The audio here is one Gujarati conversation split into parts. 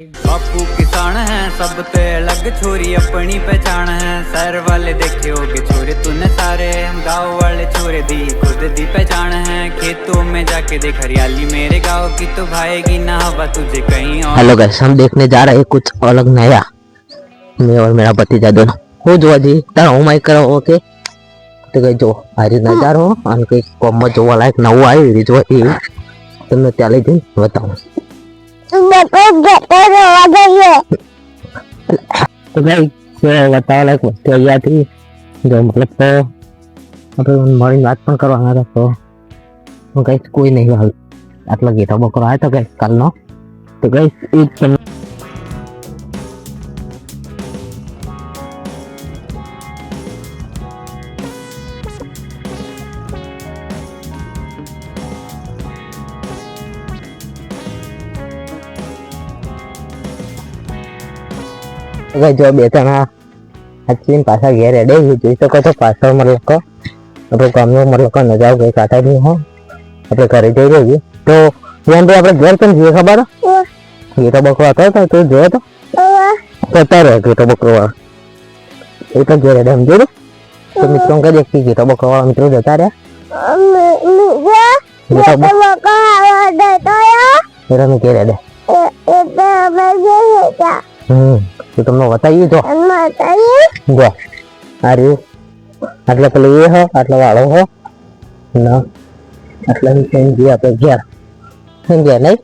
बापू किसान है सबसे अलग छोरी अपनी पहचान है शहर वाले देखे होगे छोरे तूने सारे हम गांव वाले छोरे दी खुद दी पहचान है खेतों में जाके देख हरियाली मेरे गांव की तो भाएगी ना हवा तुझे कहीं और हेलो गाइस हम देखने जा रहे हैं कुछ अलग नया मैं और मेरा भतीजा दोनों હું જોવા જઈએ તારા હું માઇક કરાવો ઓકે તો કઈ જો આ રીત નજારો અને કઈ કોમમાં જોવા લાયક નવું આવ્યું એ જોવા એ તમને ત્યાં લઈ જઈને બતાવું તો કઈ બતાવવા લાયક વસ્તુ અહીંયાથી જો મતલબ તો આપણે મળીને વાત પણ કરવાના હતા તો હું કઈ કોઈ નહીં હાલ આટલો ગીતો બકરો આવ્યો તો કઈ કાલનો તો કઈ એ હવે જો બે ત્રણ હાચીને પાછા ઘેર એડે જોઈ શકો છો પાછળ મતલબ કો આપણું ગામનો મતલબ કો નજારો કઈ કાઢા નહીં હો. આપણે ઘરે જઈ રહીએ તો ભાઈ આપણે ઘેર કેમ જઈએ ખબર? ગીતો બકરો હતો તો તું જોયો તો? રહે ગીતો બકરો એ તો ઘેર એડે સમજો તો મિત્રો કઈ દેખી ગીતો બકરો વાળા મિત્રો જતા રહ્યા. ઘેર એડે. હમ. તો તમને બતાવીએ જો જો આ રહ્યું આટલા પેલું એ હો આટલો વાળો હો. ના આટલા ની જઈએ આપણે ઘેર. સમજ્યા નહીં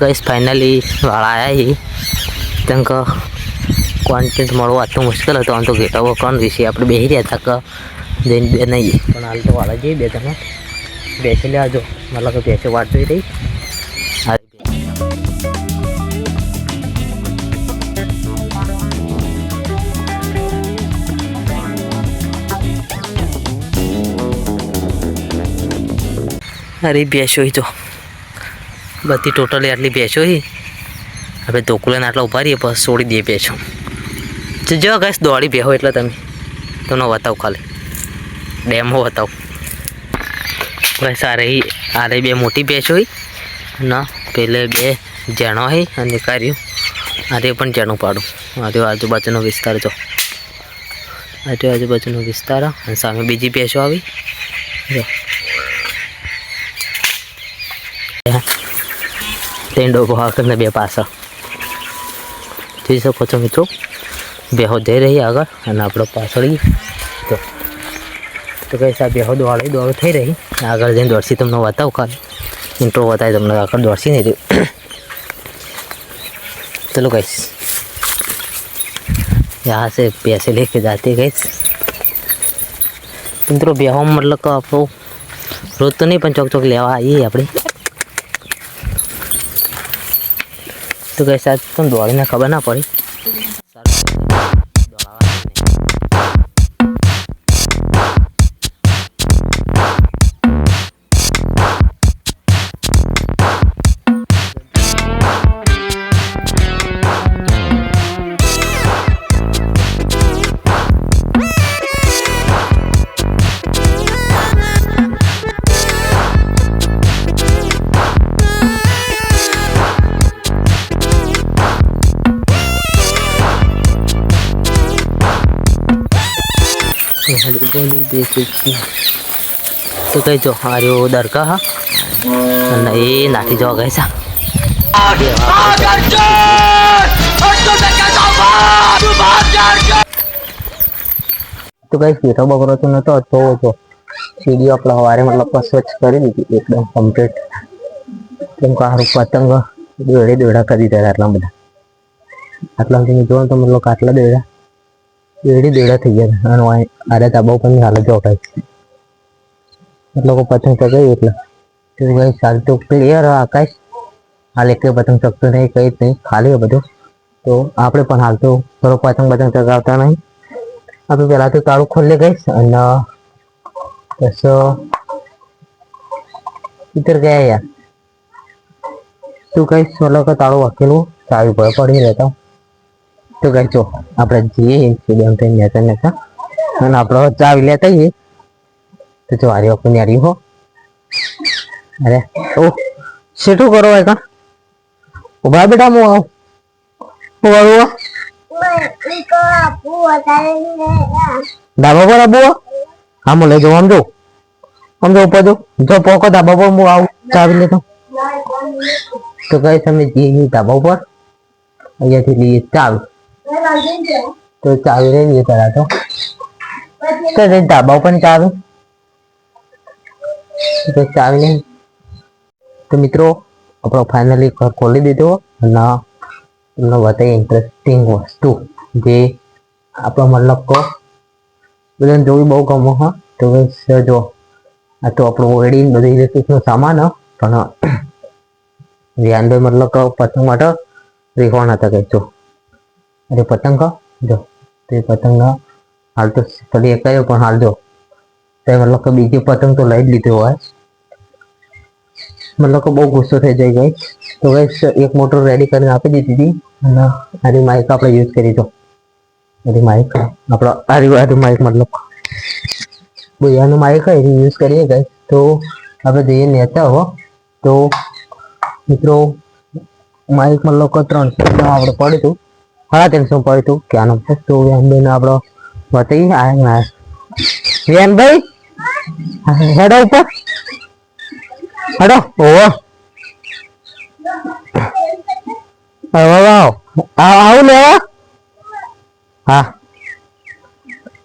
ગઈસ ફાઇનલી વાળા આવ્યા છે કેમ કે કોન્ટેન્ટ મળવા આટલું મુશ્કેલ હતો. આમ તો ગેટા કોણ વિશે આપણે બેસી રહ્યા હતા કે જઈને બે નહીં. પણ હાલ તો વાળા જઈએ બે તમે બેસી લેવા જો. મતલબ કે બેસે વાત જોઈ રહી અરે બેસો તો બધી ટોટલી આટલી બેસો હી હવે ધોકુલાને આટલા ઊભા રહીએ બસ છોડી દઈએ બેસો તો જો કઈશ દોડી બેહો એટલે તમે તમને બતાવું ખાલી ડેમો બતાવ બસ આ રહી આ રહી બે મોટી ભેંસ હોય. ના, પેલે બે જણો હોય અને કર્યું. આ રે પણ જણું પાડું. આ રહ્યો આજુબાજુનો વિસ્તાર જો. આ રહ્યો આજુબાજુનો વિસ્તાર, અને સામે બીજી ભેંસો આવી. જો. ટેન્ડો ભાગને બે પાસા જોઈ શકો છો મિત્રો. બેહો જઈ રહી આગળ, અને આપણો પાછળ. તો તો કઈ સાહેબ બેહો દોડી દોડ થઈ રહી આગળ જઈને દોડસી તમને બતાવું ખાલી ઇન્ટ્રો બતાવી તમને આગળ દોડસી નહીં રહ્યું चलो गाइस यहाँ से पैसे लेके जाते गाइस મિત્રો બેહો મતલબ કે આપણો રોજ તો નહીં પણ ચોક ચોક લેવા આવીએ આપણે તો કઈ સાહેબ તમને દોડીને ખબર ના પડી બોલી દેખી છે તો કઈ જો આ રહ્યો દરકા હા અને એ નાખી જવા ગઈ છે તો કઈ કીટો બકરો તો નતો તો જો સીડીઓ આપણે સવારે મતલબ કે સ્વચ્છ કરી દીધી એકદમ કમ્પ્લીટ કેમ કે હારું પતંગ દોડે દોડા કરી દીધા આટલા બધા આટલા તમે જોવો તો મતલબ કે આટલા દોડા દોડી દેડા થઈ ગયા અને આરે તાબા ઉપરની હાલત જો કાંઈ એ લોકો પતંગ ચગાવી એટલે. તો કઈ ચાલતું ક્લિયર આકાશ હાલ એક પતંગ ચગતો નહીં, કઈ નહીં, ખાલી બધું. તો આપણે પણ હાલ તો થોડો પતંગ પતંગ ચગાવતા નહીં. આપણે પહેલાં તો તાળું ખોલી ગઈશ અને બસ ઇતર ગયા યાર. તું કહીશ? મતલબ કે તાળું વકીલું ચાવી પડે પડી રહેતા. તો કઈ જો આપણે જઈએ ઇન્સિડન્ટ થઈને નેતા નેતા અને આપણે ચાવી લેતા જઈએ તો જો આર્યો પણ યારી હો અરે ઓ શેઠું કરો હોય કા ઉભા બેટા હું આવું ઉભા ઉભા ડાબા પર આબુ હા હું લઈ જાઉં આમ જો આમ જો ઉપર જો જો પોકો ધાબા પર હું આવું ચાવી લેતો તો કઈ તમે જઈએ ધાબા ઉપર અહીંયાથી લઈએ ચાવી તો ચાવી લઈ લઈએ પેલા તો? ધાબા ઉપર ચાવી? તો ચાવી નહીં તો મિત્રો, આપણો ફાઇનલી ખોલી દીધો અને તમને બતાવી ઇન્ટરેસ્ટિંગ વસ્તુ જે આપણો મતલબ કહો બધાને જોવી બહુ ગમો, હા? તો જો, આ તો આપણું ઓલરેડી બધી ઇલેક્ટ્રિકનો સામાન પણ વ્યાનભાઈ મતલબ પતંગ માટે રેખવાના હતા કઈ જો અરે પતંગ ક જો તે પતંગ હાલ તો ફરી એક કર્યો પણ હાલ જો તે મતલબ કે બીજી પતંગ તો લઈ જ લીધી હોય મતલબ કે બહુ ગુસ્સો થઈ જાય ગઈ તો ગઈ એક મોટર રેડી કરીને આપી દીધી હતી અને આરી માઇક આપણે યુઝ કરી તો આરી માઇક આપણો આરી આરી માઇક મતલબ બોયાનું માઇક હોય એની યુઝ કરીએ ગઈ તો આપણે જઈએ નેતા હો તો મિત્રો માઇક મતલબ કે ત્રણસો આપણે પડ્યું હતું સાડા શું પડ્યું હતું ક્યાંનો તો વ્યાનભાઈ આપણો? વતી, આ વ્યાનભાઈ હેડો ઉપર. હેડો, ઓહો. આવું. લેવા? હા.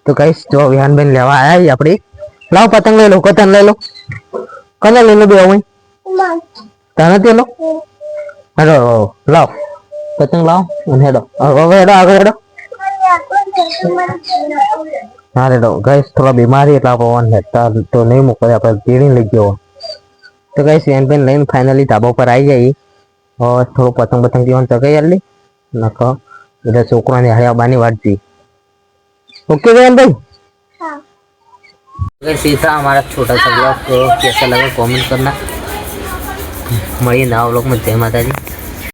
તો કઈશ જો વિહાનબેન લેવા આયા આપડી. લાવ પતંગ લઈ લો, પતંગ લઈ લો. કને લઈ લો બે હું તને તે લો હેડો લાવ. પતંગ લાવ અને હેડો હવે હેડો આગળ હેડો હા હેડો ગઈશ થોડા બીમારી એટલે પવન હેડતા તો નહીં મોકલે આપણે પીડી લઈ ગયો તો કઈ વિહાનબેન લઈને ફાઇનલી ધાબા પર આવી જાય હવે થોડું પતંગ પતંગ દીવાનું ચગાઈ આલી નકો બધા છોકરાને હારે આવવાની વાત છે ओके बहन भाई अगर सीधा हमारा छोटा सा ब्लॉग तो कैसा लगा कमेंट करना મળીએ નવા બ્લોગમાં જય માતાજી